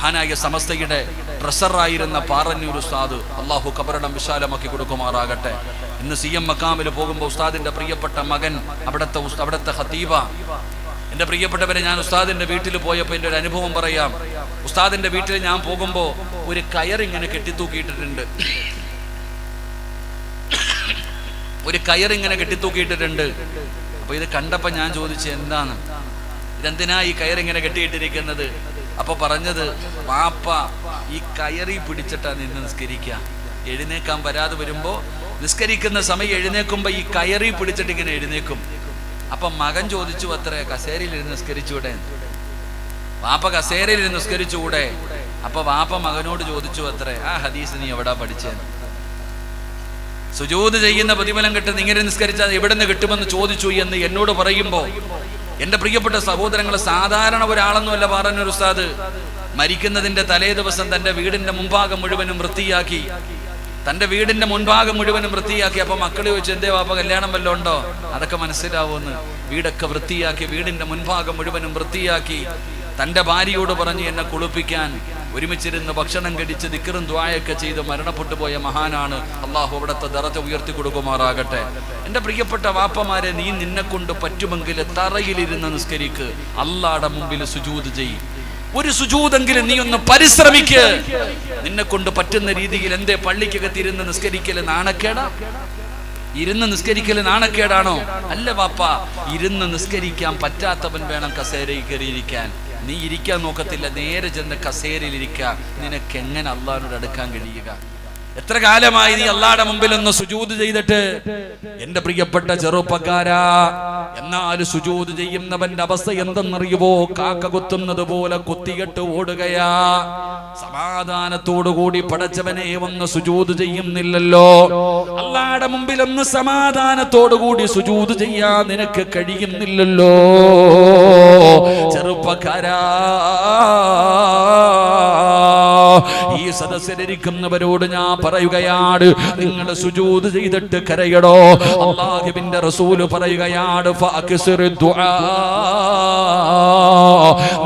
മഹാനായ സമസ്തയുടെ ട്രഷറായിരുന്ന പാറന്നൂർ ഉസ്താദ് അള്ളാഹു കബറിടം വിശാലമാക്കി കൊടുക്കുമാറാകട്ടെ. ഇന്ന് സി എം മക്കാമിൽ പോകുമ്പോൾ ഉസ്താദിന്റെ പ്രിയപ്പെട്ട മകൻ അവിടുത്തെ അവിടുത്തെ ഹത്തീബ എന്റെ പ്രിയപ്പെട്ടവരെ ഞാൻ ഉസ്താദിന്റെ വീട്ടിൽ പോയപ്പോൾ എന്റെ ഒരു അനുഭവം പറയാം. ഉസ്താദിന്റെ വീട്ടിൽ ഞാൻ പോകുമ്പോൾ ഒരു കയർ ഇങ്ങനെ കെട്ടിത്തൂക്കിയിട്ടിട്ടുണ്ട്. ഒരു കയർ ഇങ്ങനെ കെട്ടിത്തൂക്കിയിട്ടിട്ടുണ്ട്. അപ്പൊ ഇത് കണ്ടപ്പോ ഞാൻ ചോദിച്ചു എന്താണ്? ഇതെന്തിനാ ഈ കയർ ഇങ്ങനെ കെട്ടിയിട്ടിരിക്കുന്നത്? അപ്പൊ പറഞ്ഞത് പാപ്പ ഈ കയറി പിടിച്ചിട്ടാ നിന്ന് നിസ്കരിക്കുക എഴുന്നേക്കാൻ വരാതെ വരുമ്പോ നിസ്കരിക്കുന്ന സമയം എഴുന്നേക്കുമ്പോ ഈ കയറി പിടിച്ചിട്ട് ഇങ്ങനെ എഴുന്നേക്കും. അപ്പൊ മകൻ ചോദിച്ചു അത്രേ കസേരയിൽ ഇരുന്ന് നിസ്കരിച്ചൂടെ? വാപ്പ കസേരയിൽ ഇരുന്ന് നിസ്കരിച്ചുകൂടെ അപ്പൊ വാപ്പ മകനോട് ചോദിച്ചു അത്രേ ആ ഹദീസ് നീ എവിടാ പഠിച്ചേ? സുജൂത് ചെയ്യുന്ന പ്രതിഫലം കിട്ടുന്ന ഇങ്ങനെ നിസ്കരിച്ചാൽ എവിടെ നിന്ന് കിട്ടുമെന്ന് ചോദിച്ചു എന്ന് എന്നോട് പറയുമ്പോൾ എന്റെ പ്രിയപ്പെട്ട സഹോദരങ്ങൾ സാധാരണ ഒരാളൊന്നുമല്ല പറഞ്ഞൊരു ഉസ്താദ്. മരിക്കുന്നതിന്റെ തലേ ദിവസം തന്റെ വീടിന്റെ മുൻഭാഗം മുഴുവനും വൃത്തിയാക്കി. തന്റെ വീടിന്റെ മുൻഭാഗം മുഴുവനും വൃത്തിയാക്കി. അപ്പൊ മക്കൾ ചോദിച്ചു എന്തേ വാപ്പ കല്യാണം വല്ലതും ഉണ്ടോ? അതൊക്കെ മനസ്സിലാവുമെന്ന്. വീടൊക്കെ വൃത്തിയാക്കി വീടിന്റെ മുൻഭാഗം മുഴുവനും വൃത്തിയാക്കി. തന്റെ ഭാര്യയോട് പറഞ്ഞ് എന്നെ കുളിപ്പിക്കാൻ ഒരുമിച്ചിരുന്ന് ഭക്ഷണം കഴിച്ച് ദിക്കറും ദ്വായൊക്കെ ചെയ്ത് മരണപ്പെട്ടു പോയ മഹാനാണ്. അള്ളാഹു അവിടുത്തെ ദറജ ഉയർത്തി കൊടുക്കുമാറാകട്ടെ. എന്റെ പ്രിയപ്പെട്ട വാപ്പമാരെ നീ നിന്നെ കൊണ്ട് പറ്റുമെങ്കിൽ തറയിലിരുന്ന് നിസ്കരിക്ക്. അള്ളാടെ മുമ്പിൽ സുജൂത് ചെയ്യും ഒരു സുജൂതെങ്കിലും നീ ഒന്ന് പരിശ്രമിക്ക്. നിന്നെ കൊണ്ട് പറ്റുന്ന രീതിയിൽ എന്തേ പള്ളിക്കകത്ത് ഇരുന്ന് നിസ്കരിക്കൽ നാണക്കേടാ? ഇരുന്ന് നിസ്കരിക്കൽ നാണക്കേടാണോ? അല്ല വാപ്പ ഇരുന്ന് നിസ്കരിക്കാൻ പറ്റാത്തവൻ വേണം കസേരയിൽ കയറിയിരിക്കാൻ. നീ ഇരിക്കാൻ നോക്കത്തില്ല. നേരെ ചെന്ന് കസേരയിൽ ഇരിക്കുക. നിനക്ക് എങ്ങനെ അള്ളാഹിനോട് അടുക്കാൻ കഴിയുക? എത്ര കാലമായി നീ അള്ളാടെ മുമ്പിൽ ഒന്ന് സുജൂത് ചെയ്തിട്ട്? എന്റെ പ്രിയപ്പെട്ട ചെറുപ്പക്കാരാ എന്നാൽ സുജൂത് ചെയ്യുന്നവന്റെ അവസ്ഥ എന്തെന്നറിയുവോ? കാക്ക കുത്തുന്നത് പോലെ കുത്തിയിട്ട് ഓടുകയാ. സമാധാനത്തോടുകൂടി പടച്ചവനെ ഒന്ന് സുജൂത് ചെയ്യുന്നില്ലല്ലോ. അള്ളാടെ മുമ്പിൽ ഒന്ന് സമാധാനത്തോടുകൂടി സുജൂത് ചെയ്യാൻ നിനക്ക് കഴിയുന്നില്ലല്ലോ. ചെറുപ്പക്കാരാ ഈ സദസ്സിലിരിക്കുന്നവരോട് ഞാൻ പറയുകയാണ് നിങ്ങൾ സുജൂത് ചെയ്തിട്ട് കരയടോ. അള്ളാഹിബിന്റെ റസൂൽ പറയുകയാണ്.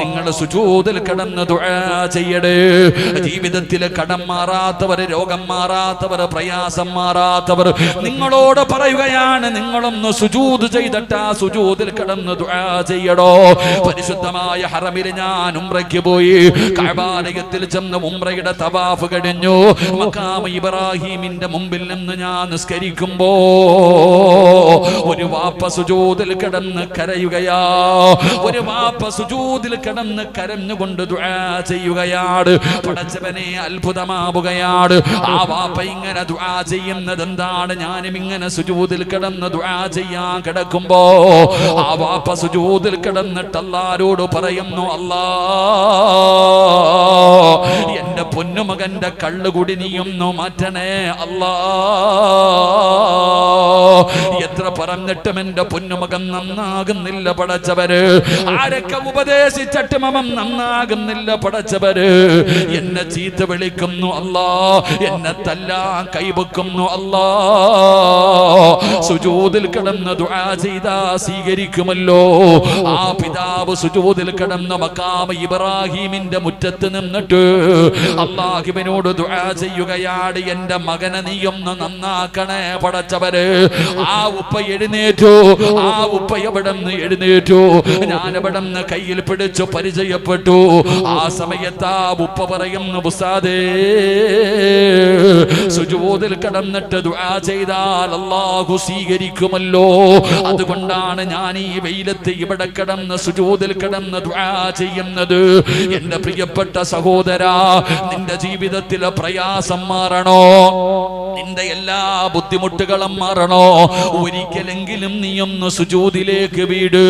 നിങ്ങൾ സുജൂതിൽ കടന്ന് ചെയ്യടേ. ജീവിതത്തിൽ കടം മാറാത്തവർ രോഗം മാറാത്തവർ പ്രയാസം മാറാത്തവർ നിങ്ങളോട് പറയുകയാണ് നിങ്ങളൊന്ന് സുജൂത് ചെയ്തിട്ട് ആ സുജൂതിൽ കടന്ന് ചെയ്യടോ. പരിശുദ്ധമായ ഹറമിൽ ഞാൻ ഉംറയ്ക്ക് പോയി കഅബാലയത്തിൽ ചെന്ന് ഉംറയുടെ തവാഫ് കഴിഞ്ഞു. മക്കാമ ഇബ്രാഹിമിന്റെ മുമ്പിൽ നിന്ന് ഞാൻ നിസ്കരിക്കുമ്പോ ഒരു വാപ്പ സുജൂദിൽ കിടന്ന് കരയുകയാ. ഒരു വാപ്പ സുജൂദിൽ കിടന്ന് കരഞ്ഞുകൊണ്ട് ചെയ്യുകയാണ് പടച്ചവനെ അത്ഭുതമാവുകയാണ് ആ വാപ്പ ഇങ്ങനെ ദുആ ചെയ്യുന്നത് എന്താണ്? ഞാനും ഇങ്ങനെ സുജൂദിൽ കിടന്ന് ദുആ ചെയ്യാൻ കിടക്കുമ്പോ ആ വാപ്പ സുജൂദിൽ കിടന്നിട്ട് അല്ലാഹുവോട് പറയുന്നു അല്ലാ എന്റെ പൊന്നുമകന്റെ കള്ളുകൂടി നീയൊന്നു മാറ്റണേ അല്ലാ. എത്ര പറഞ്ഞിട്ടും എന്റെ പൊന്നുമകൻ നന്നാകുന്നില്ല പടച്ചവര്. ആരൊക്കെ ഉപദേശിച്ചിട്ടും അവൻ നന്നാകുന്നില്ല പടച്ചവര്. എന്നെ ചീത്ത വിളിക്കുന്നു അല്ലാ. എന്നെ തല്ലാൻ കൈവെക്കുന്നു അല്ലാ. സുജൂതിൽ കിടന്ന് ദുആ ചെയ്താ സ്വീകരിക്കുമല്ലോ. ആ പിതാവ് സുജൂതിൽ കിടന്ന മക്കാമ ഇബ്രാഹിമിന്റെ മുറ്റത്ത് നിന്നിട്ട് അള്ളാഹിബിനോട് ദുആ ചെയ്യുകയാണ് എന്റെ മകനെ നീ ഒന്ന് നന്നാക്കണേ പടച്ചവര്. ആ ഉപ്പ എഴുന്നേറ്റു ആ ഉപ്പ എവിടെ നിന്ന് എഴുന്നേറ്റു? ഞാൻ എവിടെ നിന്ന് കയ്യിൽ പിടിച്ചു പരിചയപ്പെട്ടു. ആ സമയത്ത് ആ ഉപ്പ പറയുന്നു ബുസാദേ സുജൂദിൽ കടന്നിട്ട് ദുആ ചെയ്താൽ അള്ളാഹു സ്വീകരിക്കുമല്ലോ. അതുകൊണ്ടാണ് ഞാൻ ഈ വെയിലത്ത് ഇവിടെ കിടന്ന് സുജൂദിൽ കിടന്ന് ദുആ ചെയ്യുന്നത്. എന്റെ പ്രിയപ്പെട്ട സഹോദരാ നിന്റെ ജീവിതത്തിലെ പ്രയാസം മാറണോ? നിന്റെ എല്ലാ ബുദ്ധിമുട്ടുകളും മാറണോ? ഒരിക്കലെങ്കിലും നീ ഒന്ന് സുജൂതിലേക്ക് വീട്.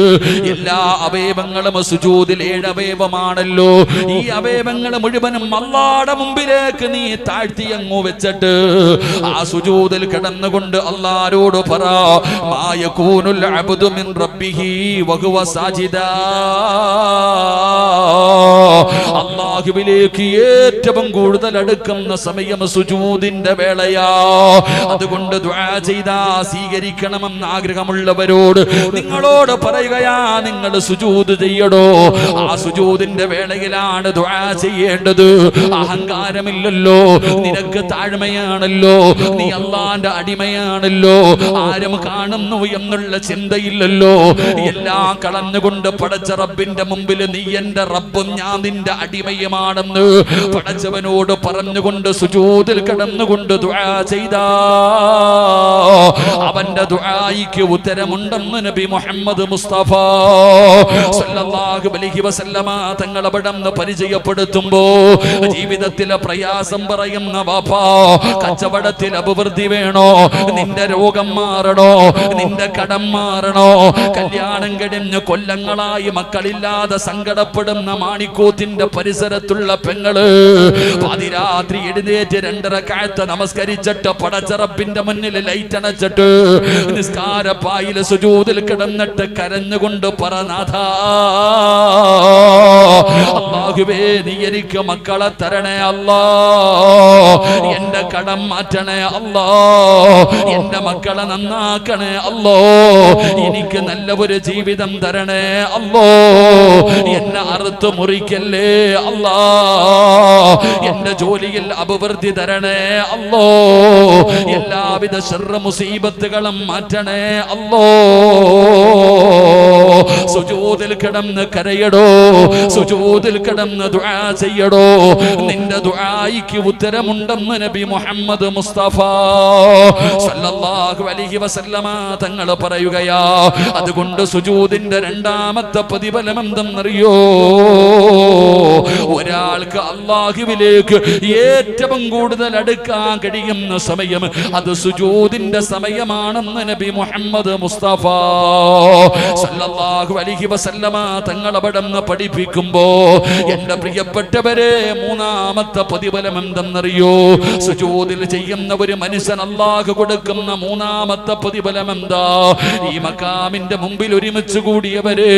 എല്ലാ അവയവങ്ങളും സുജൂതിൽ ഏഴ് അവയവമാണല്ലോ ഈ അവയവങ്ങൾ മുഴുവനും അള്ളാടെ മുമ്പിലേക്ക് നീ താഴ്ത്തി അങ്ങ് വെച്ചിട്ട് ആ സുജൂതിൽ കിടന്നുകൊണ്ട് അള്ളാരോട് പറ മായകൂനുൽ അബ്ദു മിൻ റബ്ബിഹി വഹുവ അള്ളാഹുവിലേക്ക് ഏറ്റവും കൂടുതൽ അടുക്കുന്ന സമയം സുജൂദിന്റെ വേളയാ. അതുകൊണ്ട് ചെയ്താ സ്വീകരിക്കണമെന്ന് ആഗ്രഹമുള്ളവരോട് നിങ്ങളോട് പറയുകയാ നിങ്ങൾ സുജൂത് ചെയ്യടോ. ആ സുജൂദിന്റെ വേളയിലാണ് ചെയ്യേണ്ടത്. അഹങ്കാരമില്ലല്ലോ. നിനക്ക് താഴ്മയാണല്ലോ. നീ അള്ളാന്റെ അടിമയാണല്ലോ. ആരും കാണുന്നു എന്നുള്ള ചിന്തയില്ലല്ലോ. എല്ലാം കളഞ്ഞുകൊണ്ട് പടച്ച റബ്ബിന്റെ മുമ്പിൽ നീ എന്റെ റബ്ബും ഞാൻ നിന്റെ അടിമയുമാണെന്ന് പടച്ചവനോട് പറഞ്ഞുകൊണ്ട് സുജൂതിൽ കിടന്നുകൊണ്ട് ചെയ്താ. അവന്റെ ദുആയിക്ക് ഉത്തരമുണ്ടെന്ന് നബി മുഹമ്മദ് മുസ്തഫ സല്ലല്ലാഹു അലൈഹി വസല്ലമ പരിചയപ്പെടുത്തുമ്പോ ജീവിതത്തിലെ പ്രയാസം പറയുന്ന വാപ്പാ കച്ചവടത്തിൽ അഭിവൃദ്ധി വേണോ? നിന്റെ രോഗം മാറണോ? നിന്റെ കടം മാറണോ? കല്യാണം കഴിഞ്ഞ് കൊല്ലങ്ങളായി മക്കളില്ലാതെ സങ്കടപ്പെടുന്ന മാണിക്കോത്തിന്റെ പരിസരത്തുള്ള പെങ്ങൾ പതിരാത്രി എഴുന്നേറ്റ് രണ്ടര കാഴ്ച നമസ്കരിച്ചിട്ട് പടച്ചറപ്പിന്റെ മുന്നിൽ ലൈറ്റ് അണച്ചിട്ട് നിസ്കാര പായിൽ സുജൂതിൽ കിടന്നിട്ട് കരഞ്ഞുകൊണ്ട് പറനാഥ നീ എനിക്ക് മക്കളെ തരണേ അല്ലാ. എന്റെ കടം മാറ്റണേ അല്ല. എന്റെ മക്കളെ നന്നാക്കണേ അല്ലോ. എനിക്ക് നല്ല ഒരു ജീവിതം തരണേ അല്ലോ. എന്നെ അറുത്ത് മുറിക്കല്ലേ അല്ലാ എന്റെ ജോലിയിൽ അഭിവൃദ്ധി തരണേ അല്ലോ. എല്ലാവിധ ശർറ മുസീബത്തുകളും മാറ്റണേ അല്ലോ. സുജൂതിൽ കിടന്ന് കരയടോ സുജൂതിൽ കിടന്ന് ദുആ ചെയ്യടോ. നിന്റെ ദുആയിക്ക് ഉത്തരമുണ്ടെന്ന് നബി മുഹമ്മദ് മുസ്തഫ സല്ലല്ലാഹു അലൈഹി വസല്ലമ തങ്ങൾ പറയുകയാ അതുകൊണ്ട് സുജൂദിന്റെ രണ്ടാമത്തെ പ്രതിഫലം എന്തെന്നറിയോ ഒരാൾക്ക് അള്ളാഹുവിലേക്ക് ഏറ്റവും കൂടുതൽ അടുക്കാൻ കഴിയുന്ന സമയം അത് സുജൂദിന്റെ സമയമാണെന്ന് നബി മുഹമ്മദ് മുസ്തഫ സല്ലല്ലാഹു അലൈഹി വസല്ലമ തങ്ങൾ അവിടെ നിന്ന് പഠിപ്പിക്കുമ്പോ എന്റെ പ്രിയപ്പെട്ടവരെ മൂന്നാമത്തെ പ്രതിഫലം എന്തെന്നറിയോ? സുജൂദിൽ ചെയ്യുന്ന ഒരു മനുഷ്യൻ അള്ളാഹു കൊടുക്കുന്ന മൂന്നാമത്തെ പ്രതിഫലം എന്താ? ഈ മക്കാമിന്റെ മുമ്പിൽ ഒരുമിച്ച് കൂടിയവര്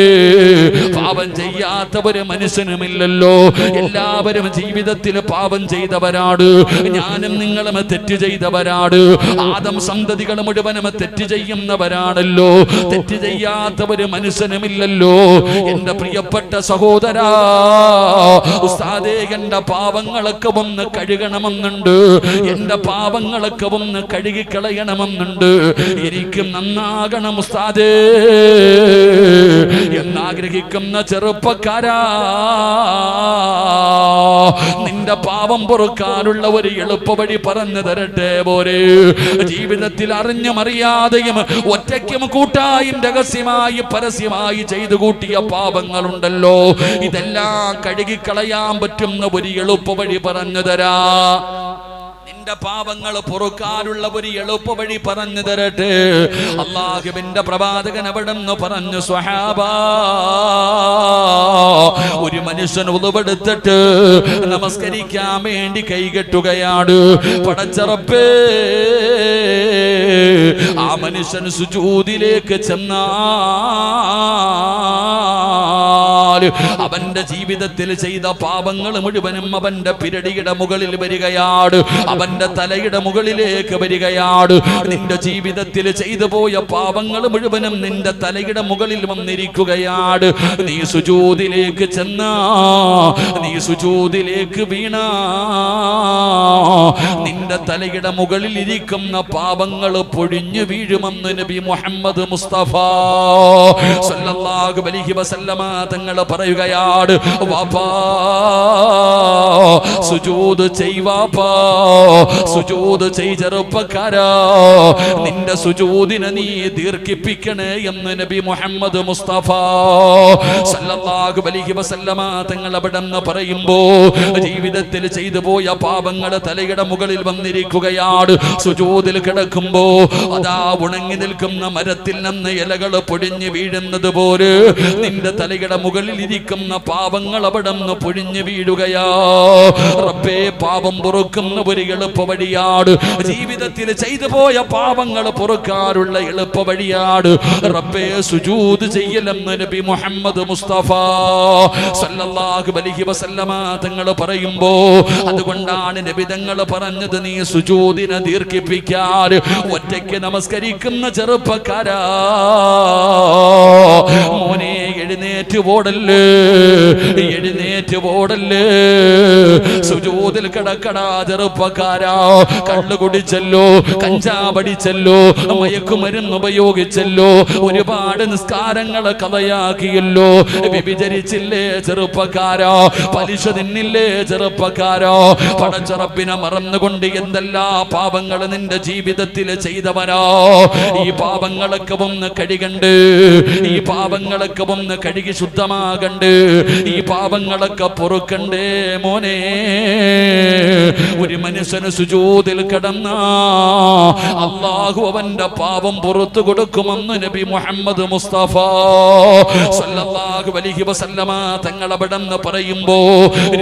പാപം ചെയ്യാത്ത ഒരു മനുഷ്യനുമില്ലല്ലോ എല്ലാവരും ജീവിതത്തിൽ പാപം ചെയ്തവരാണ്. ഞാനും നിങ്ങളും തെറ്റ് ചെയ്തവരാണ്. ആദം സന്തതികൾ മുഴുവനും തെറ്റ് ചെയ്യുന്നവരാണല്ലോ. തെറ്റ് ചെയ്യാത്ത ഒരു മനുഷ്യനുമില്ലല്ലോ. എന്റെ പ്രിയപ്പെട്ട സഹോദരാ ഉസ്താദേ എന്റെ പാപങ്ങളൊക്കെ ഒന്ന് കഴുകണമെന്നുണ്ട്. എന്റെ പാപങ്ങളൊക്കെ ഒന്ന് കഴുകിക്കളയണമെന്നുണ്ട്. എനിക്ക് നന്നാകണം ഉസ്താദേ. എന്നാഗ്രഹിക്കുന്ന ചെറുപ്പക്കാരാ നിന്റെ പാപം പൊറുക്കാനുള്ള ഒരു എളുപ്പ വഴി പറഞ്ഞു തരട്ടെ പോരെ. ജീവിതത്തിൽ അറിഞ്ഞും അറിയാതെയും ഒറ്റയ്ക്കും കൂട്ടായും രഹസ്യമായി പരസ്യമായി ചെയ്തു കൂട്ടിയ പാപങ്ങളുണ്ടല്ലോ. ഇതെല്ലാം കഴുകിക്കളയാൻ പറ്റുന്ന ഒരു എളുപ്പ വഴി പറഞ്ഞു തരാ. നിന്റെ പാപങ്ങൾ പൊറുക്കാനുള്ള ഒരു എളുപ്പ വഴി പറഞ്ഞു തരട്ടെ. അള്ളാഹുവിന്റെ പ്രവാചകൻ അവിടെ നിന്ന് പറഞ്ഞു സ്വഹാബ മനുഷ്യൻ ഉളവെടുത്തിട്ട് നമസ്കരിക്കാൻ വേണ്ടി കൈകെട്ടുകയാണ്. പടച്ചറപ്പേ ആ മനുഷ്യൻ സുജൂതിലേക്ക് ചെന്നാൽ അവന്റെ ജീവിതത്തിൽ ചെയ്ത പാപങ്ങൾ മുഴുവനും അവന്റെ പിരടിയുടെ മുകളിൽ വരികയാണ് അവന്റെ തലയുടെ മുകളിലേക്ക് വരികയാണ് നിന്റെ ജീവിതത്തിൽ ചെയ്തു പോയ പാപങ്ങൾ മുഴുവനും നിന്റെ തലയുടെ മുകളിൽ വന്നിരിക്കുകയാണ് നീ സുജൂതിലേക്ക് ചെന്നാ. നീ സുജൂതിലേക്ക് വീണ. നിന്റെ തലയുടെ മുകളിൽ ഇരിക്കുന്ന പാപങ്ങൾ പൊഴിഞ്ഞു വീഴുമെന്ന് നബി മുഹമ്മദ് മുസ്തഫ. സല്ലല്ലാഹു അലൈഹി വസല്ലമ തങ്ങൾ പറയുകയാണ് വാപ്പാ സുജൂദ് ചെയ് വാപ്പാ സുജൂദ് ചെയ് ചെറുപ്പക്കാരാ നിന്റെ സുജൂദിനെ നീ ദീർഘിപ്പിക്കണേ എന്ന് നബി മുഹമ്മദ് മുസ്തഫ സല്ലല്ലാഹു അലൈഹി വസല്ലമ തങ്ങൾ അവിടെ പറയുമ്പോ ജീവിതത്തിൽ ചെയ്തു പോയ പാപങ്ങൾ തലയുടെ മുകളിൽ വന്നിരിക്കുകയാണ് സുജൂതിൽ കിടക്കുമ്പോ അതാ ഉണങ്ങി നിൽക്കുന്ന മരത്തിൽ നിന്ന് ഇലകൾ പൊടിഞ്ഞു വീഴുന്നത് പോലെ നിന്റെ തലയുടെ മുകളിൽ മുകളിലിരിക്കുന്ന പാപങ്ങൾ അവിടെ നിന്ന് പൊഴിഞ്ഞു വീഴുകയാ. റബ്ബേ പാപം പൊറുക്കുന്ന ഒരു എളുപ്പ വഴിയാട് ജീവിതത്തിൽ ചെയ്തു പോയ പാപങ്ങൾ പൊറുക്കാറുള്ള എളുപ്പ വഴിയാട് റബ്ബേ സുജൂത് ചെയ്യലെന്ന് നബി മുഹമ്മദ് മുസ്തഫ സല്ലല്ലാഹു അലൈഹി വസല്ലമ തങ്ങൾ പറയുമ്പോ അതുകൊണ്ടാണ് നബി തങ്ങൾ പറഞ്ഞത് നീ സുജൂദിനെ ദീർഘിപ്പിക്കാൻ ഒറ്റയ്ക്ക് നമസ്കരിക്കുന്ന ചെറുപ്പക്കാരാ. മോനെ എഴുന്നേറ്റ് ഓടല്ലേ എഴുന്നേറ്റ് പോടല്ലേ? സുജൂതിൽ കിടക്കടാ ചെറുപ്പക്കാരാ. കള്ളു കുടിച്ചല്ലോ കഞ്ചാവടിച്ചല്ലോ മയക്കുമരുന്ന് ഉപയോഗിച്ചല്ലോ ഒരുപാട് നിസ്കാരങ്ങൾ കഥയാക്കിയല്ലോ. വ്യഭിചരിച്ചില്ലേ ചെറുപ്പക്കാരാ? പലിശ തിന്നില്ലേ ചെറുപ്പക്കാരോ? പടച്ചറപ്പിനെ മറന്നുകൊണ്ട് എന്തെല്ലാ പാപങ്ങൾ നിന്റെ ജീവിതത്തിൽ ചെയ്തവരാ? ഈ പാപങ്ങളൊക്കെ ഒന്ന് കഴുകണ്ട് ഈ പാപങ്ങളൊക്കെ ഒന്ന് കഴുകി ശുദ്ധമാകണ്ട് ഈ പാപങ്ങളൊക്കെ പൊറുക്കണ്ടേ മോനെ. ഒരു മനുഷ്യന് സുജൂതിൽ കിടന്ന അള്ളാഹു അവന്റെ പാപം പുറത്തു കൊടുക്കുമെന്ന് നബി മുഹമ്മദ് മുസ്തഫ സല്ലല്ലാഹു അലൈഹി വസല്ലമ തങ്ങൾ അവിടെന്ന് പറയുമ്പോ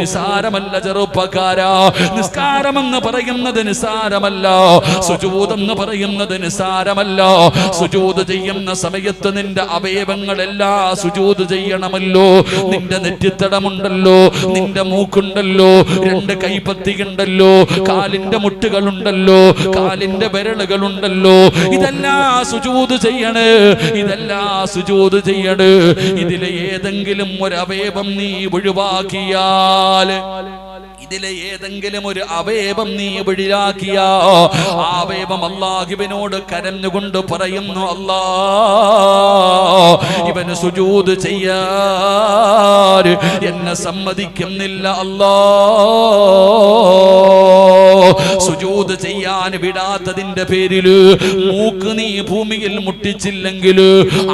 നിസാരമല്ല ചെറുപ്പക്കാരാ. നിസ്കാരമെന്ന് പറയുന്നത് നിസാരമല്ല സുജൂതെന്ന് പറയുന്നത് നിസാരമല്ല സുജൂത് ചെയ്യുന്ന സമയത്ത് നിന്റെ അവയവങ്ങളെല്ലാം സുജൂത് ചെയ്യണമല്ലോ. നിന്റെ നെറ്റിത്തടമുണ്ടല്ലോ. നിന്റെ മൂക്കുണ്ടല്ലോ. രണ്ട് കൈപ്പത്തിയുണ്ടല്ലോ. കാലിന്റെ മുട്ടുകളുണ്ടല്ലോ. കാലിന്റെ വിരലുകളുണ്ടല്ലോ. ഇതെല്ലാം സുജൂത് ചെയ്യണ്. ഇതെല്ലാം സുജൂത് ചെയ്യണ്. ഇതിലെ ഏതെങ്കിലും ഒരു നീ ഒഴിവാക്കിയാൽ ഇതിലെ ഏതെങ്കിലും ഒരു അവയവം നീ വഴിയാക്കിയാ. അവയവം അള്ളാഹുവിനോട് കരഞ്ഞുകൊണ്ട് പറയുന്നു അല്ലാ ഇവന് സുജൂത് ചെയ്യാൻ എന്നെ സമ്മതിക്കുന്നില്ല അല്ലാ. സുജൂത് ചെയ്യാൻ വിടാത്തതിന്റെ പേരിൽ മൂക്ക് നീ ഭൂമിയിൽ മുട്ടിച്ചില്ലെങ്കിൽ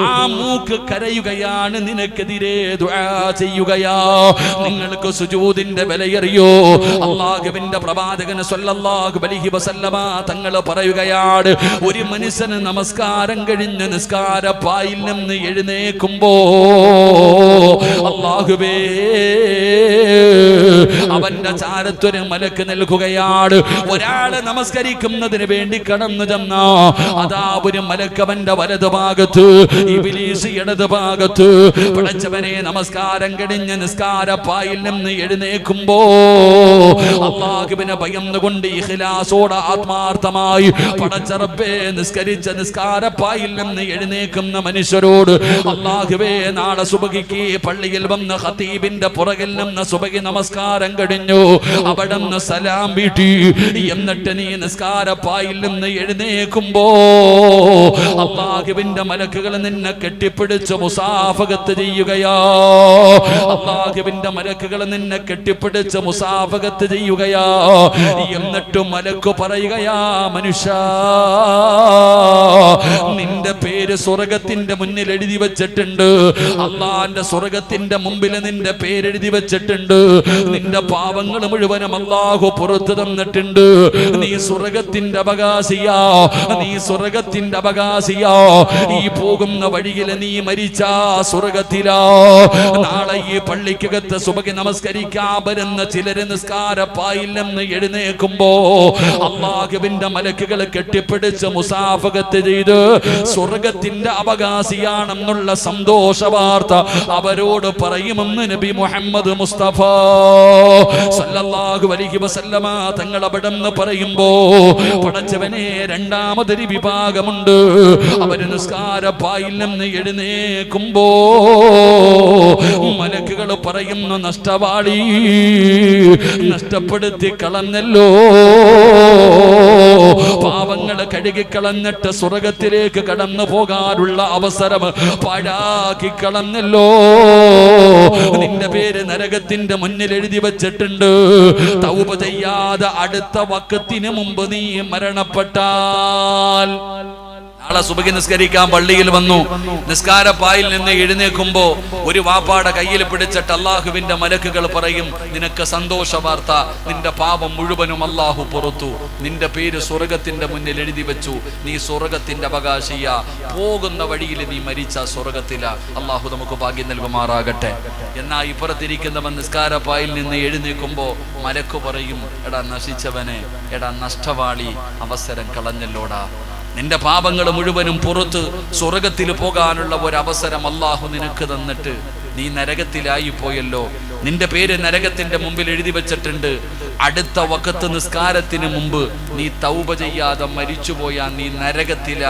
ആ മൂക്ക് കരയുകയാണ് നിനക്കെതിരെ ചെയ്യുകയാ. നിങ്ങൾക്ക് സുജൂതിന്റെ വിലയറിയോ? അള്ളാഹുവിന്റെ പ്രവാചകന് സ്വല്ലല്ലാഹു അലൈഹി വസല്ലമ തങ്ങൾ പറയുകയാണ് ഒരു മനുഷ്യന് നമസ്കാരം കഴിഞ്ഞ് നിസ്കാരപ്പായിൽ നിന്ന് എഴുന്നേക്കുമ്പോ അള്ളാഹുവേ അവന്റെ ചാരത്തൊരു മലക്ക് നൽകുകയാണ് ഒരാൾ നമസ്കരിക്കുന്നതിന് വേണ്ടി കടന്നു ചെന്ന. അതാ ഒരു മലക്കവന്റെ വലത് ഭാഗത്ത് ഇബിലീസ് ഇടത് ഭാഗത്ത്. പിടച്ചവനെ നമസ്കാരം കഴിഞ്ഞ് നിസ്കാരപ്പായിൽ നിന്ന് എഴുന്നേക്കുമ്പോ അള്ളാഹുവിനെ ഭയന്നുകൊണ്ട് ഇഖ്ലാസോടെ ആത്മാർത്ഥമായി പടച്ചറപ്പേ നിസ്കരിച്ച നിസ്കാരപ്പായിൽ നിന്ന് എഴുന്നേക്കുന്ന മനുഷ്യരോട് അള്ളാഹുവേ നാളെ സുബകിക്ക് പള്ളിയിൽ വന്ന ഖതീബിന്റെ പുറകിൽ നിന്ന് സുബകി നമസ്കാരം കഴിഞ്ഞു അവിടെ നിന്ന് സലാം വീട്ടി. എന്നിട്ട് നീ നിസ്കാരപ്പായിൽ നിന്ന് എഴുന്നേക്കുമ്പോ അള്ളാഹുവിന്റെ മലക്കുകൾ നിന്നെ കെട്ടിപ്പിടിച്ച് മുസാഫകത്ത് ചെയ്യുകയാ. അള്ളാഹുവിന്റെ മലക്കുകൾ നിന്നെ കെട്ടിപ്പിടിച്ച് മുസാഫകത്ത് ചെയ്യുകയാ. എന്നിട്ടും മലക്ക് പറയുകയാ മനുഷ്യ നിന്റെ പേര് സ്വർഗത്തിന്റെ മുന്നിൽ എഴുതി വെച്ചിട്ടുണ്ട്. അള്ളാന്റെ സ്വർഗത്തിന്റെ മുമ്പിൽ നിന്റെ എഴുതി വെച്ചിട്ടുണ്ട്. നിന്റെ പാവങ്ങൾ മുഴുവനും അള്ളാഹു പുറത്തു തന്നിട്ടുണ്ട്. നീ സ്വർഗത്തിന്റെ അവകാശിയാ. നീ സ്വർഗത്തിന്റെ അവകാശിയാ. ഈ പോകുന്ന വഴിയിൽ നീ മരിച്ച സ്വർഗത്തിലാ. നാളെ ഈ പള്ളിക്കകത്ത് സുബകി നമസ്കരിക്കാൻ വരുന്ന ചിലര് നിസ്കാരപ്പായില്ലെന്ന് എഴുന്നേക്കുമ്പോ അള്ളാഹുവിന്റെ മലക്കുകൾ കെട്ടിപ്പിടിച്ച് മുസാഫകത്ത് ചെയ്ത് സ്വർഗത്തിന്റെ അവകാശിയാണെന്നുള്ള സന്തോഷ വാർത്ത അവരോട് പറയുമെന്ന് നബി മുഹമ്മദ് മുസ്തഫ. സല്ലല്ലാഹു അലൈഹി വസല്ലമ തങ്ങൾ അവിടെന്ന് പറയുമ്പോ പടച്ചവനെ രണ്ടാമതൊരു വിഭാഗമുണ്ട്. അവർ നിസ്കാരപ്പായിൽ നിന്ന് എഴുന്നേക്കുമ്പോ മലക്കുകൾ പറയുന്നു നഷ്ടവാളി നഷ്ടപ്പെടുത്തി കളഞ്ഞല്ലോ. പാവങ്ങൾ കഴുകിക്കളഞ്ഞിട്ട് സ്വർഗത്തിലേക്ക് കടന്നു പോകാനുള്ള അവസരം പാഴാക്കി കളഞ്ഞല്ലോ. നിന്റെ പേര് നരകത്തിന്റെ മുന്നിൽ എഴുതി വെച്ചിട്ടുണ്ട് തൗപ ചെയ്യാതെ അടുത്ത വക്കത്തിന് മുമ്പ് നീ മരണപ്പെട്ടാൽ ആളെ സുബഹി നിസ്കരിക്കാൻ പള്ളിയിൽ വന്നു. നിസ്കാരപ്പായിൽ നിന്ന് എഴുന്നേക്കുമ്പോ ഒരു വാപ്പാടെ കയ്യിൽ പിടിച്ചിട്ട് അള്ളാഹുവിന്റെ മലക്കുകൾ പറയും നിനക്ക് സന്തോഷ വാർത്ത. നിന്റെ പാപം മുഴുവനും അള്ളാഹു പുറത്തു. നിന്റെ പേര് സ്വർഗത്തിന്റെ മുന്നിൽ എഴുതി വെച്ചു. നീ സ്വർഗത്തിന്റെ അവകാശിയ. പോകുന്ന വഴിയിൽ നീ മരിച്ച സ്വർഗത്തില അള്ളാഹു നമുക്ക് ഭാഗ്യം നൽകുമാറാകട്ടെ. എന്നാ ഇപ്പുറത്തിരിക്കുന്നവൻ നിസ്കാരപ്പായിൽ നിന്ന് എഴുന്നേക്കുമ്പോ മലക്കു പറയും എടാ നശിച്ചവനെ എടാ നഷ്ടവാളി അവസരം കളഞ്ഞല്ലോടാ. നിന്റെ പാപങ്ങൾ മുഴുവനും പുറത്ത് സ്വർഗത്തിൽ പോകാനുള്ള ഒരവസരം അള്ളാഹു നിനക്ക് തന്നിട്ട് നീ നരകത്തിലായി പോയല്ലോ. നിന്റെ പേര് നരകത്തിന്റെ മുമ്പിൽ എഴുതി വെച്ചിട്ടുണ്ട്. അടുത്ത വക്കത്ത് നിസ്കാരത്തിന് മുമ്പ് നീ തൗപ ചെയ്യാതെ മരിച്ചുപോയാ നീ നരകത്തില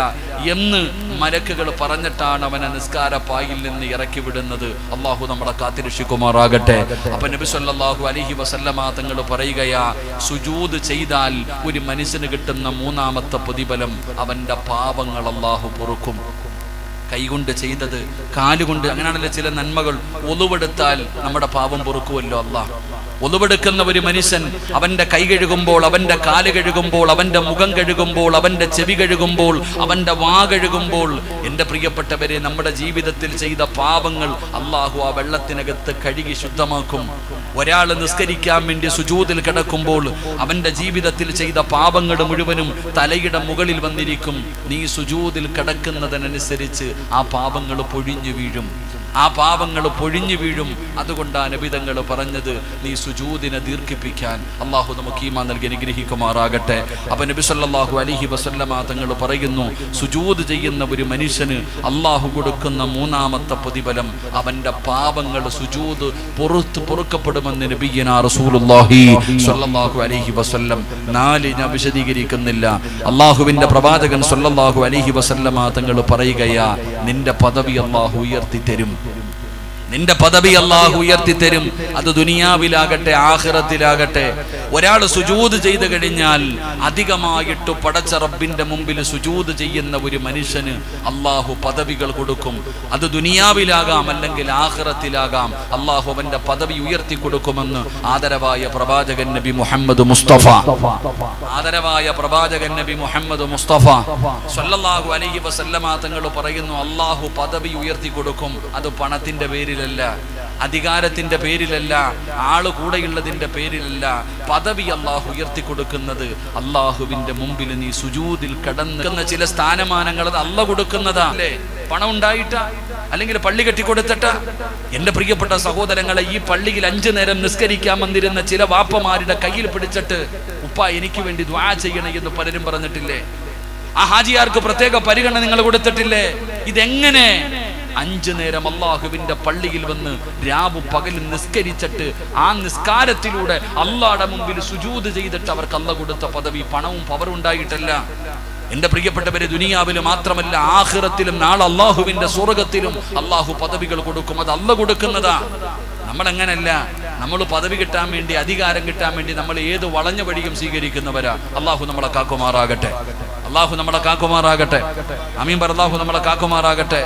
എന്ന് മലക്കുകൾ പറഞ്ഞിട്ടാണ് അവനെ നിസ്കാര പായിൽ നിന്ന് ഇറക്കി വിടുന്നത്. അള്ളാഹു നമ്മളെ കാത്തിരക്ഷിക്കുമാറാകട്ടെ. അപ്പൊ നബി സല്ലല്ലാഹു അലൈഹി വസല്ലമ തങ്ങൾ പറയുകയാ സുജൂത് ചെയ്താൽ ഒരു മനുഷ്യന് കിട്ടുന്ന മൂന്നാമത്തെ പ്രതിഫലം അവന്റെ പാപങ്ങൾ അള്ളാഹു പൊറുക്കും. കൈകൊണ്ട് ചെയ്തത് കാലുകൊണ്ട് അങ്ങനെയാണല്ലോ ചില നന്മകൾ. ഒലുവെടുത്താൽ നമ്മുടെ പാപം പൊറുക്കുമല്ലോ അല്ല ഒലുവെടുക്കുന്ന ഒരു മനുഷ്യൻ അവന്റെ കൈ കഴുകുമ്പോൾ അവന്റെ കാൽ കഴുകുമ്പോൾ അവന്റെ മുഖം കഴുകുമ്പോൾ അവന്റെ ചെവി കഴുകുമ്പോൾ അവന്റെ വാ കഴുകുമ്പോൾ എന്റെ പ്രിയപ്പെട്ടവരെ നമ്മുടെ ജീവിതത്തിൽ ചെയ്ത പാപങ്ങൾ അള്ളാഹു ആ വെള്ളത്തിനകത്ത് കഴുകി ശുദ്ധമാക്കും. ഒരാൾ നിസ്കരിക്കാൻ വേണ്ടി സുജൂതിൽ കിടക്കുമ്പോൾ അവന്റെ ജീവിതത്തിൽ ചെയ്ത പാപങ്ങൾ മുഴുവനും തലയുടെ മുകളിൽ വന്നിരിക്കും. നീ സുജൂതിൽ കിടക്കുന്നതിനനുസരിച്ച് ആ പാപങ്ങൾ പൊഴിഞ്ഞു വീഴും. ആ പാപങ്ങൾ പൊഴിഞ്ഞു വീഴും. അതുകൊണ്ടാണ് നബിതങ്ങൾ പറഞ്ഞത് നീ സുജൂദിനെ ദീർഘിപ്പിക്കാൻ അള്ളാഹു നമുക്ക് ഈമാ നൽകി അനുഗ്രഹിക്കുമാറാകട്ടെ. അപ്പൊ നബി സല്ലാഹു അലിഹി വസല്ലമ തങ്ങൾ പറയുന്നു സുജൂദ് ചെയ്യുന്ന ഒരു മനുഷ്യന് അള്ളാഹു കൊടുക്കുന്ന മൂന്നാമത്തെ പ്രതിഫലം അവന്റെ പാപങ്ങൾ സുജൂദ് പുറത്ത് പൊറുക്കപ്പെടുമെന്ന് നബിയന റസൂലുള്ളാഹി സല്ലല്ലാഹു അലൈഹി വസല്ലം. നാല് ഞാൻ വിശദീകരിക്കുന്നില്ല. അള്ളാഹുവിന്റെ പ്രവാചകൻ സല്ലല്ലാഹു അലൈഹി വസല്ലമ തങ്ങൾ പറയുകയാ നിന്റെ പദവി അള്ളാഹു ഉയർത്തി തരും നിന്റെ പദവി അള്ളാഹു ഉയർത്തി തരും അത് ദുനിയാവിലാകട്ടെ ആഖിറത്തിലാകട്ടെ. ഒരാൾ സുജൂത് ചെയ്തു കഴിഞ്ഞാൽ അധികമായിട്ട് പടച്ച റബ്ബിന്റെ മുമ്പിൽ സുജൂത് ചെയ്യുന്ന ഒരു മനുഷ്യന് അള്ളാഹു പദവികൾ കൊടുക്കും. അത് ദുനിയാവിലാകാം അല്ലെങ്കിൽ ആഹ്റത്തിലാകാം അള്ളാഹു അവന്റെ പദവി ഉയർത്തി കൊടുക്കുമെന്ന് ആദരവായ പ്രവാചകൻ നബി മുഹമ്മദ് മുസ്തഫ. ആദരവായ പ്രവാചകൻ നബി മുഹമ്മദ് മുസ്തഫ. സല്ലല്ലാഹു അലൈഹി വസല്ലമ തങ്ങൾ പറയുന്നു അള്ളാഹു പദവി ഉയർത്തി കൊടുക്കും. അത് പണത്തിന്റെ പേരിലല്ല. അധികാരത്തിന്റെ പേരിലല്ല ആൾ കൂടെയുള്ളതിന്റെ പേരിലല്ല പദവി അള്ളാഹു ഉയർത്തി കൊടുക്കുന്നത് അള്ളാഹുവിന്റെ മുമ്പിൽ നീ സുജൂതിൽ കടന്നിരുന്ന ചില സ്ഥാനമാനങ്ങൾ അത് അല്ല കൊടുക്കുന്നതാ. അല്ലേ? പണം ഉണ്ടായിട്ട? അല്ലെങ്കിൽ പള്ളി കെട്ടിക്കൊടുത്തിട്ട? എന്റെ പ്രിയപ്പെട്ട സഹോദരങ്ങളെ ഈ പള്ളിയിൽ അഞ്ചു നേരം നിസ്കരിക്കാൻ വന്നിരുന്ന ചില വാപ്പമാരുടെ കയ്യിൽ പിടിച്ചിട്ട് ഉപ്പ എനിക്ക് വേണ്ടി ദ്വാ ചെയ്യണേ എന്ന് പലരും പറഞ്ഞിട്ടില്ലേ? ആ ഹാജിയാർക്ക് പ്രത്യേക പരിഗണന നിങ്ങൾ കൊടുത്തിട്ടില്ലേ? ഇതെങ്ങനെ? അഞ്ചു നേരം അള്ളാഹുവിന്റെ പള്ളിയിൽ വന്ന് രാവും പകലും നിസ്കരിച്ചിട്ട് ആ നിസ്കാരത്തിലൂടെ അള്ളാടെ മുമ്പിൽ സുജൂത് ചെയ്തിട്ട് അവർക്ക് അല്ല കൊടുത്ത പദവി പണവും പവറും ഉണ്ടായിട്ടല്ല. എന്റെ പ്രിയപ്പെട്ടവരെ ദുനിയാവിൽ മാത്രമല്ല ആഖിറത്തിലും നാളെ അള്ളാഹുവിന്റെ സ്വർഗത്തിലും അള്ളാഹു പദവികൾ കൊടുക്കും. അത് അല്ല കൊടുക്കുന്നതാ. നമ്മൾ അങ്ങനല്ല നമ്മൾ പദവി കിട്ടാൻ വേണ്ടി അധികാരം കിട്ടാൻ വേണ്ടി നമ്മൾ ഏത് വളഞ്ഞ വഴിയും സ്വീകരിക്കുന്നവരാ? അള്ളാഹു നമ്മളെ കാക്കുമാറാകട്ടെ. അള്ളാഹു നമ്മളെ കാക്കുമാറാകട്ടെ. അമീൻ പറ അള്ളാഹു നമ്മളെ കാക്കുമാറാകട്ടെ.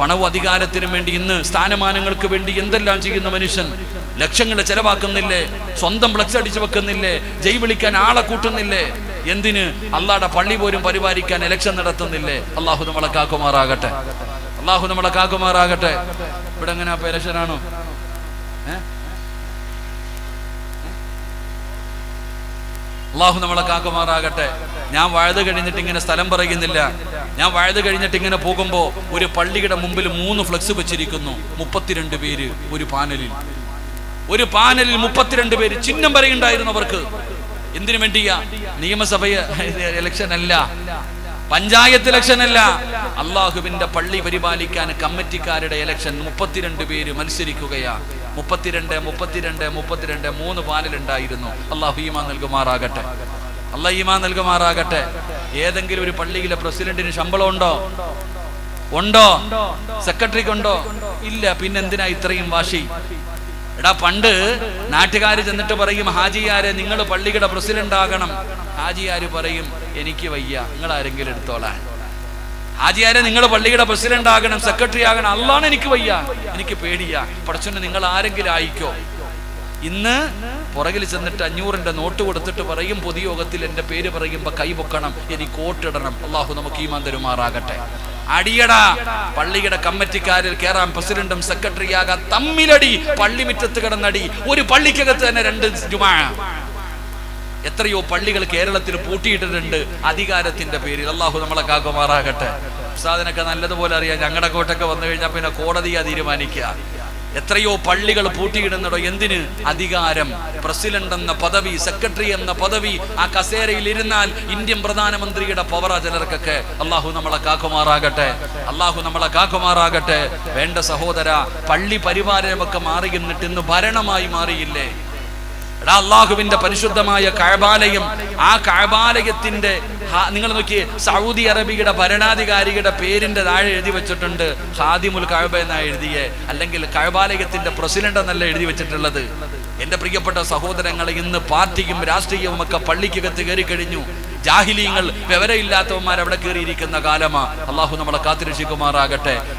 പണവും അധികാരത്തിനും വേണ്ടി ഇന്ന് സ്ഥാനമാനങ്ങൾക്ക് വേണ്ടി എന്തെല്ലാം ചെയ്യുന്ന മനുഷ്യൻ? ലക്ഷങ്ങൾ ചെലവാക്കുന്നില്ലേ? സ്വന്തം ഫ്ലക്സ് അടിച്ചു വെക്കുന്നില്ലേ? ജയ് വിളിക്കാൻ ആളെ കൂട്ടുന്നില്ലേ? എന്തിന്? അള്ളാടെ പള്ളി പോലും പരിപാലിക്കാൻ ഇലക്ഷൻ നടത്തുന്നില്ലേ? അള്ളാഹു നമ്മളെ കാക്കുമാറാകട്ടെ. അള്ളാഹു നമ്മളെ കാക്കുമാറാകട്ടെ. ഇവിടെ എങ്ങനെ ഇലക്ഷനാണോ ഇലക്ഷൻ അള്ളാഹു നമ്മളെ കാക്കുമാറാകട്ടെ. ഞാൻ വഴുത് കഴിഞ്ഞിട്ട് ഇങ്ങനെ സ്ഥലം പറയുന്നില്ല. ഞാൻ വഴുത് കഴിഞ്ഞിട്ട് ഇങ്ങനെ പോകുമ്പോൾ ഒരു പള്ളിയുടെ മുമ്പിൽ മൂന്ന് ഫ്ലക്സ് വെച്ചിരിക്കുന്നു. മുപ്പത്തിരണ്ട് പേര് ഒരു പാനലിൽ. ഒരു പാനലിൽ മുപ്പത്തിരണ്ട് പേര് ചിഹ്നം പറയുണ്ടായിരുന്നു അവർക്ക് എന്തിനു വേണ്ടിയാ? നിയമസഭയെ ഇലക്ഷൻ അല്ല. പഞ്ചായത്ത് ഇലക്ഷൻ അല്ല. അള്ളാഹുവിന്റെ പള്ളി പരിപാലിക്കാൻ കമ്മിറ്റിക്കാരുടെ ഇലക്ഷൻ മുപ്പത്തിരണ്ട് പേര് മത്സരിക്കുകയാ. മുപ്പത്തിരണ്ട് മുപ്പത്തിരണ്ട് മുപ്പത്തിരണ്ട് മൂന്ന് പാനലുണ്ടായിരുന്നു അള്ളാഹു ഈമാ നൽകുമാറാകട്ടെ. അള്ളാഹ് ഈമാ നൽകുമാറാകട്ടെ. ഏതെങ്കിലും ഒരു പള്ളിയിലെ പ്രസിഡന്റിന് ശമ്പളം ഉണ്ടോ? ഉണ്ടോ? സെക്രട്ടറിക്ക് ഉണ്ടോ? ഇല്ല. പിന്നെന്തിനാ ഇത്രയും വാശി? എടാ പണ്ട് നാട്ടുകാർ ചെന്നിട്ട് പറയും ഹാജിയാരെ നിങ്ങൾ പള്ളിയുടെ പ്രസിഡന്റ് ആകണം ഹാജിയാര് പറയും എനിക്ക് വയ്യ നിങ്ങൾ ആരെങ്കിലും എടുത്തോളാൻ. ഹാജിയാരെ നിങ്ങൾ പള്ളിയുടെ പ്രസിഡന്റ് ആകണം സെക്രട്ടറി ആകണം അല്ലാണ് എനിക്ക് വയ്യ എനിക്ക് പേടിയാ. പടച്ചോനെ നിങ്ങൾ ആരെങ്കിലും ആയിക്കോ. ഇന്ന് പുറകിൽ ചെന്നിട്ട് അഞ്ഞൂറിന്റെ നോട്ട് കൊടുത്തിട്ട് പറയും പൊതുയോഗത്തിൽ എന്റെ പേര് പറയുമ്പോ കൈ പൊക്കണം എനിക്ക് കോട്ടിടണം അള്ളാഹു നമുക്ക് ഈ തരുമാറാകട്ടെ. അടിയടാ. പള്ളിയുടെ കമ്മിറ്റിക്കാരിൽ കയറാൻ പ്രസിഡന്റും സെക്രട്ടറി സെക്രട്ടറിയാകാൻ തമ്മിലടി. പള്ളിമുറ്റത്ത് കിടന്നടി. ഒരു പള്ളിക്കകത്ത് തന്നെ രണ്ട് ജുമാ. എത്രയോ പള്ളികൾ കേരളത്തിൽ പൂട്ടിയിട്ടിട്ടുണ്ട്. അധികാരത്തിന്റെ പേരിൽ. അള്ളാഹു നമ്മളെ കാക്കുമാറാകട്ടെ. ഉസ്താദിനൊക്കെ നല്ലതുപോലെ അറിയാം. ഞങ്ങളുടെ കോട്ടൊക്കെ വന്നു കഴിഞ്ഞാൽ പിന്നെ കോടതിയാ തീരുമാനിക്കുക. എത്രയോ പള്ളികൾ പൂട്ടിയിടുന്നുണ്ടോ എന്തിന്? അധികാരം. പ്രസിഡന്റ് എന്ന പദവി സെക്രട്ടറി എന്ന പദവി ആ കസേരയിൽ ഇരുന്നാൽ ഇന്ത്യൻ പ്രധാനമന്ത്രിയുടെ പവറ ചിലർക്കൊക്കെ. അള്ളാഹു നമ്മളെ കാക്കുമാറാകട്ടെ. അള്ളാഹു നമ്മളെ കാക്കുമാറാകട്ടെ. വേണ്ട സഹോദര പള്ളി പരിപാലനമൊക്കെ മാറി ഇന്ന് ഭരണമായി മാറിയില്ലേ? അള്ളാഹുവിന്റെ പരിശുദ്ധമായ കഴബാലയം ആ കഴബാലയത്തിന്റെ നിങ്ങൾ നോക്കി സൗദി അറേബ്യയുടെ ഭരണാധികാരിയുടെ പേരിന്റെ താഴെ എഴുതി വെച്ചിട്ടുണ്ട്. ഹാദിമുൽ കഴബ എന്നാ എഴുതിയെ. അല്ലെങ്കിൽ കഴബാലയത്തിന്റെ പ്രസിഡന്റ് എന്നല്ല എഴുതി വെച്ചിട്ടുള്ളത്. എന്റെ പ്രിയപ്പെട്ട സഹോദരങ്ങൾ ഇന്ന് പാർട്ടിയും രാഷ്ട്രീയവും ഒക്കെ പള്ളിക്കകത്ത് കയറി കഴിഞ്ഞു. ജാഹിലീങ്ങൾ വിവരമില്ലാത്തവന്മാർ അവിടെ കയറിയിരിക്കുന്ന കാലമാ. അള്ളാഹു നമ്മളെ കാത്തിരക്ഷിക്കുമാറാകട്ടെ.